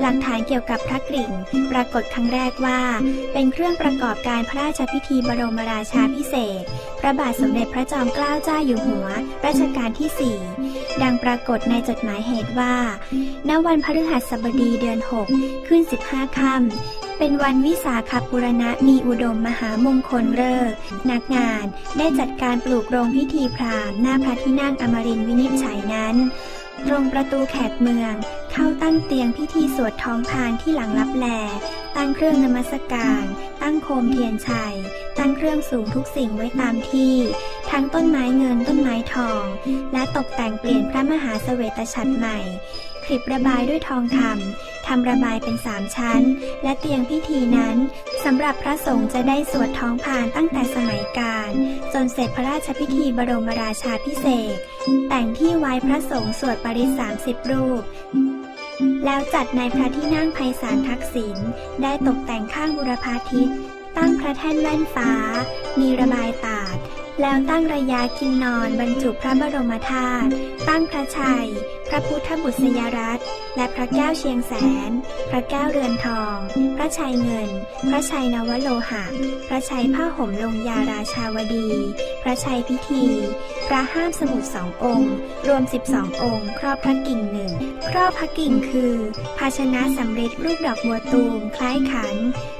หลักฐานเกี่ยวกับพระกริ่ง ปรากฏครั้งแรกว่า เป็นเครื่องประกอบการพระราชพิธีบรมราชาพิเศษ พระบาทสมเด็จพระจอมเกล้าเจ้าอยู่หัว รัชกาลที่ 4 ดังปรากฏในจดหมายเหตุว่า ณ วันพฤหัสบดีเดือน 6 ขึ้น 15 ค่ำเป็นวันวิสาขบุรณะมีอุดมมหามงคลฤกษ์นักงานได้จัดการปลูกโรงพิธีพราหมณ์หน้าพระที่นั่งอมรินทร์วินิจฉัยนั้น ตรงประตูแขกเมือง เข้าตั้งเตียงพิธีสวดท้องพานที่หลังรับแล ตั้งเครื่องนมัสการ ตั้งโคมเทียนชัย ตั้งเครื่องสูงทุกสิ่งไว้ตามที่ ทั้งต้นไม้เงินต้นไม้ทอง และตกแต่งเปลี่ยนพระมหาเสวตฉัตรใหม่คลิประบายด้วยทองคำทำระบายเป็นสามชั้น และเตียงพิธีนั้นสำหรับพระสงฆ์จะได้สวดท้องพานตั้งแต่สมัยกาลจนเสร็จพระราชพิธีบรมราชาพิเศษแต่งที่ไว้พระสงฆ์สวดปริสามสิบรูป แล้วจัดในพระที่นั่งไพศาลทักษิณได้ตกแต่งข้างบุรพาทิศตั้งพระแท่นแว่นฟ้า มีระบายตาด แล้วตั้งระยากินนอนบรรจุพระบรมธาตุ ตั้งพระชัย พระพุทธบุษยรัตน์และพระแก้วเชียงแสน พระแก้วเรือนทอง พระชัยเงิน พระชัยนวโลหะ พระชัยผ้าห่มลงยาราชาวดี พระชัยพิธี พระห้ามสมุดสององค์ รวม 12 องค์ ครอบพระกิ่งหนึ่ง ครอบพระกิ่งคือ ภาชนะสำเริดรูปดอกบัวตูมคล้ายขัน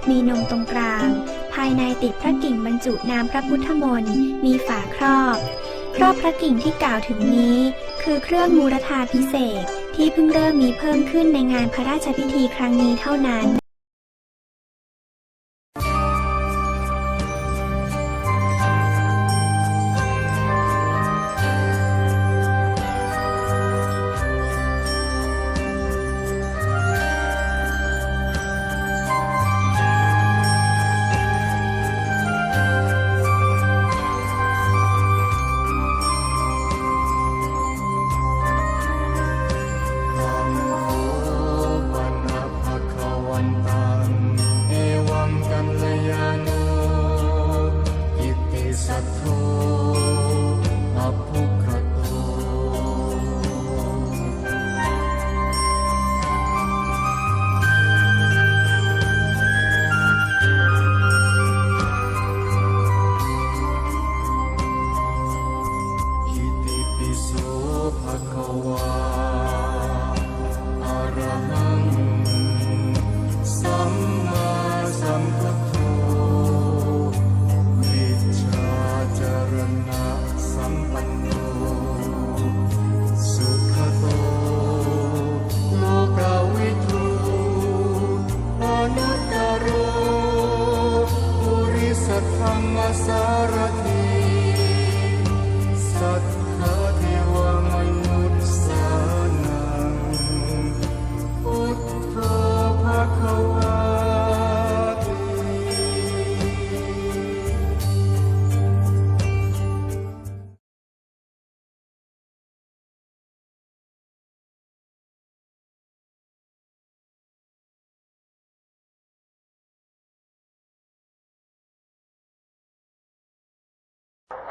มีนมตรงกลางายในติดพระกิ่งบรรจุน้ำพระพุทธมนต์มีฝาครอบ ครอบพระกิ่งที่กล่าวถึงนี้ คือเครื่องมูรธาพิเศษที่เพิ่งเริ่มมีเพิ่มขึ้นในงานพระราชพิธีครั้งนี้เท่านั้น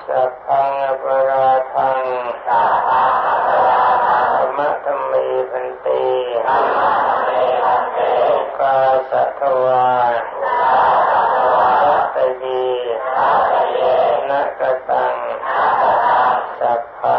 สัพพังปราทังธรรมะธรรมีพันตีกาสัทวาสัตยีนักตังสัพพัง